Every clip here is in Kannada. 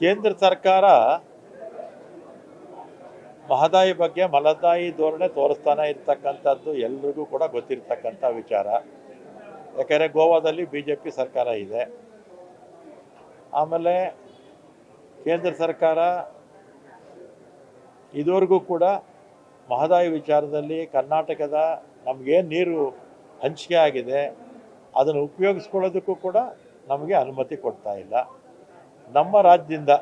ಕೇಂದ್ರ ಸರ್ಕಾರ ಮಹದಾಯಿ ಬಗ್ಗೆ ಮಲದಾಯಿ ಧೋರಣೆ ತೋರಿಸ್ತಾನೆ ಇರ್ತಕ್ಕಂಥದ್ದು ಎಲ್ರಿಗೂ ಕೂಡ ಗೊತ್ತಿರ್ತಕ್ಕಂಥ ವಿಚಾರ. ಯಾಕಂದರೆ ಗೋವಾದಲ್ಲಿ ಬಿ ಜೆ ಪಿ ಸರ್ಕಾರ ಇದೆ. ಆಮೇಲೆ ಕೇಂದ್ರ ಸರ್ಕಾರ ಇದುವರೆಗೂ ಕೂಡ ಮಹದಾಯಿ ವಿಚಾರದಲ್ಲಿ ಕರ್ನಾಟಕದ ನಮಗೇನು ನೀರು ಹಂಚಿಕೆ ಆಗಿದೆ, ಅದನ್ನು ಉಪಯೋಗಿಸ್ಕೊಳ್ಳೋದಕ್ಕೂ ಕೂಡ ನಮಗೆ ಅನುಮತಿ ಕೊಡ್ತಾ ಇಲ್ಲ. ನಮ್ಮ ರಾಜ್ಯದಿಂದ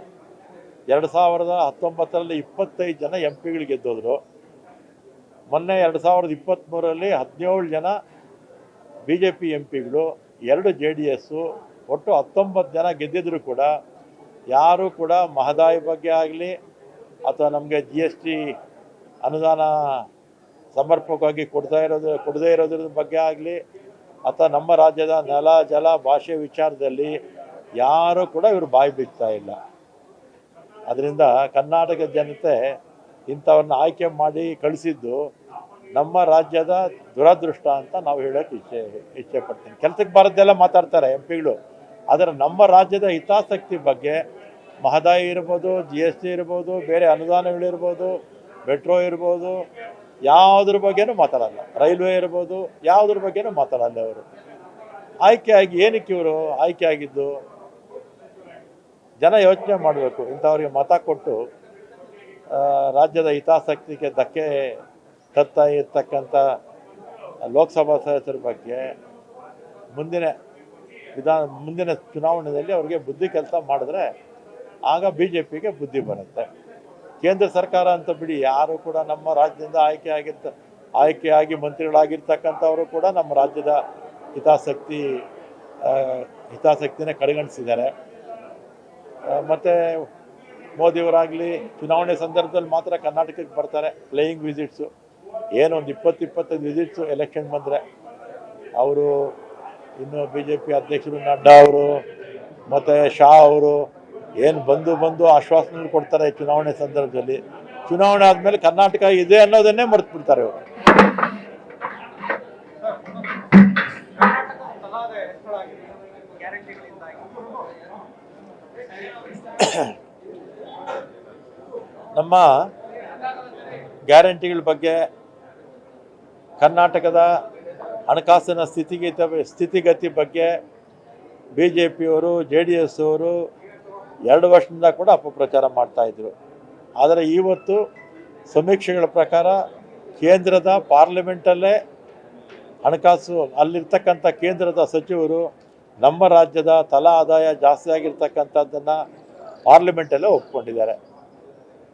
ಎರಡು ಸಾವಿರದ ಹತ್ತೊಂಬತ್ತರಲ್ಲಿ ಇಪ್ಪತ್ತೈದು ಜನ ಎಂ ಪಿಗಳು ಗೆದ್ದೋದ್ರು. ಮೊನ್ನೆ ಎರಡು ಸಾವಿರದ ಇಪ್ಪತ್ತ್ಮೂರರಲ್ಲಿ ಹದಿನೇಳು ಜನ ಬಿ ಜೆ ಪಿ ಎಂ ಪಿಗಳು ಎರಡು ಜೆ ಡಿ ಎಸ್ಸು, ಒಟ್ಟು ಹತ್ತೊಂಬತ್ತು ಜನ ಗೆದ್ದಿದ್ರು ಕೂಡ. ಯಾರೂ ಕೂಡ ಮಹದಾಯಿ ಬಗ್ಗೆ ಆಗಲಿ ಅಥವಾ ನಮಗೆ ಜಿ ಎಸ್ ಟಿ ಅನುದಾನ ಸಮರ್ಪಕವಾಗಿ ಕೊಡ್ತಾ ಇರೋದು ಕೊಡದೇ ಇರೋದ್ರ ಬಗ್ಗೆ ಆಗಲಿ ಅಥವಾ ನಮ್ಮ ರಾಜ್ಯದ ನೆಲ, ಜಲ, ಭಾಷೆ ವಿಚಾರದಲ್ಲಿ ಯಾರೂ ಕೂಡ ಇವರು ಬಾಯಿ ಬಿಡ್ತಾ ಇಲ್ಲ. ಅದರಿಂದ ಕರ್ನಾಟಕ ಜನತೆ ಇಂಥವ್ರನ್ನ ಆಯ್ಕೆ ಮಾಡಿ ಕಳಿಸಿದ್ದು ನಮ್ಮ ರಾಜ್ಯದ ದುರದೃಷ್ಟ ಅಂತ ನಾವು ಹೇಳೋಕ್ಕೆ ಇಚ್ಛೆ ಇಚ್ಛೆ ಪಡ್ತೀನಿ. ಕೆಲಸಕ್ಕೆ ಬರೋದೆಲ್ಲ ಮಾತಾಡ್ತಾರೆ ಎಂ ಪಿಗಳು ಆದರೆ ನಮ್ಮ ರಾಜ್ಯದ ಹಿತಾಸಕ್ತಿ ಬಗ್ಗೆ ಮಹದಾಯಿ ಇರ್ಬೋದು ಜಿ ಎಸ್ ಟಿ ಇರ್ಬೋದು, ಬೇರೆ ಅನುದಾನಗಳಿರ್ಬೋದು ಮೆಟ್ರೋ ಇರ್ಬೋದು ಯಾವುದ್ರ ಬಗ್ಗೆನೂ ಮಾತಾಡಲ್ಲ. ರೈಲ್ವೆ ಇರ್ಬೋದು, ಯಾವುದ್ರ ಬಗ್ಗೆನೂ ಮಾತಾಡಲ್ಲ ಅವರು. ಆಯ್ಕೆಯಾಗಿ ಏನಕ್ಕೆ ಇವರು ಆಯ್ಕೆ ಆಗಿದ್ದು ಜನ ಯೋಚನೆ ಮಾಡಬೇಕು. ಇಂಥವ್ರಿಗೆ ಮತ ಕೊಟ್ಟು ರಾಜ್ಯದ ಹಿತಾಸಕ್ತಿಗೆ ಧಕ್ಕೆ ತರ್ತಾ ಇರ್ತಕ್ಕಂಥ ಲೋಕಸಭಾ ಸದಸ್ಯರ ಬಗ್ಗೆ ಮುಂದಿನ ವಿಧಾನ, ಮುಂದಿನ ಚುನಾವಣೆಯಲ್ಲಿ ಅವ್ರಿಗೆ ಬುದ್ಧಿ ಕೆಲಸ ಮಾಡಿದ್ರೆ ಆಗ ಬಿ ಜೆ ಪಿಗೆ ಬುದ್ಧಿ ಬರುತ್ತೆ. ಕೇಂದ್ರ ಸರ್ಕಾರ ಅಂತ ಬಿಡಿ, ಯಾರು ಕೂಡ ನಮ್ಮ ರಾಜ್ಯದಿಂದ ಆಯ್ಕೆ ಆಗಿರ್ತ, ಆಯ್ಕೆಯಾಗಿ ಮಂತ್ರಿಗಳಾಗಿರ್ತಕ್ಕಂಥವರು ಕೂಡ ನಮ್ಮ ರಾಜ್ಯದ ಹಿತಾಸಕ್ತಿ ಹಿತಾಸಕ್ತಿನೇ ಕಡೆಗಣಿಸಿದ್ದಾರೆ. ಮತ್ತು ಮೋದಿಯವರಾಗಲಿ ಚುನಾವಣೆ ಸಂದರ್ಭದಲ್ಲಿ ಮಾತ್ರ ಕರ್ನಾಟಕಕ್ಕೆ ಬರ್ತಾರೆ, ಪ್ಲೇಯಿಂಗ್ ವಿಸಿಟ್ಸು. ಏನೊಂದು ಇಪ್ಪತ್ತು ಇಪ್ಪತ್ತೈದು ವಿಸಿಟ್ಸು ಎಲೆಕ್ಷನ್ ಬಂದರೆ. ಅವರು ಇನ್ನು ಬಿ ಜೆ ಪಿ ಅಧ್ಯಕ್ಷರು ನಡ್ಡಾ ಅವರು, ಮತ್ತು ಶಾ ಅವರು ಏನು ಬಂದು ಬಂದು ಆಶ್ವಾಸನೆಗಳು ಕೊಡ್ತಾರೆ ಚುನಾವಣೆ ಸಂದರ್ಭದಲ್ಲಿ? ಚುನಾವಣೆ ಆದಮೇಲೆ ಕರ್ನಾಟಕ ಇದೆ ಅನ್ನೋದನ್ನೇ ಮರೆತು ಬಿಡ್ತಾರೆ ಅವರು. ನಮ್ಮ ಗ್ಯಾರಂಟಿಗಳ ಬಗ್ಗೆ ಕರ್ನಾಟಕದ ಹಣಕಾಸಿನ ಸ್ಥಿತಿಗತಿ ಸ್ಥಿತಿಗತಿ ಬಗ್ಗೆ ಬಿ ಜೆ ಪಿಯವರು ಜೆ ಡಿ ಎಸ್ ಅವರು ಎರಡು ವರ್ಷದಿಂದ ಕೂಡ ಅಪಪ್ರಚಾರ ಮಾಡ್ತಾಯಿದ್ರು ಆದರೆ ಇವತ್ತು ಸಮೀಕ್ಷೆಗಳ ಪ್ರಕಾರ ಕೇಂದ್ರದ ಪಾರ್ಲಿಮೆಂಟಲ್ಲೇ ಹಣಕಾಸು, ಅಲ್ಲಿರ್ತಕ್ಕಂಥ ಕೇಂದ್ರದ ಸಚಿವರು ನಮ್ಮ ರಾಜ್ಯದ ತಲಾ ಆದಾಯ ಜಾಸ್ತಿ ಆಗಿರ್ತಕ್ಕಂಥದ್ದನ್ನು ಪಾರ್ಲಿಮೆಂಟಲ್ಲೇ ಒಪ್ಕೊಂಡಿದ್ದಾರೆ.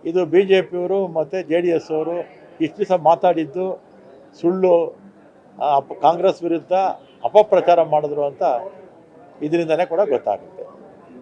ಇದು ಬಿ ಜೆ ಪಿಯವರು ಮತ್ತು ಜೆ ಡಿ ಎಸ್ ಅವರು ಇಷ್ಟು ದಿವಸ ಮಾತಾಡಿದ್ದು ಸುಳ್ಳು ಕಾಂಗ್ರೆಸ್ ವಿರುದ್ಧ ಅಪಪ್ರಚಾರ ಮಾಡಿದ್ರು ಅಂತ ಇದರಿಂದನೇ ಕೂಡ ಗೊತ್ತಾಗುತ್ತೆ.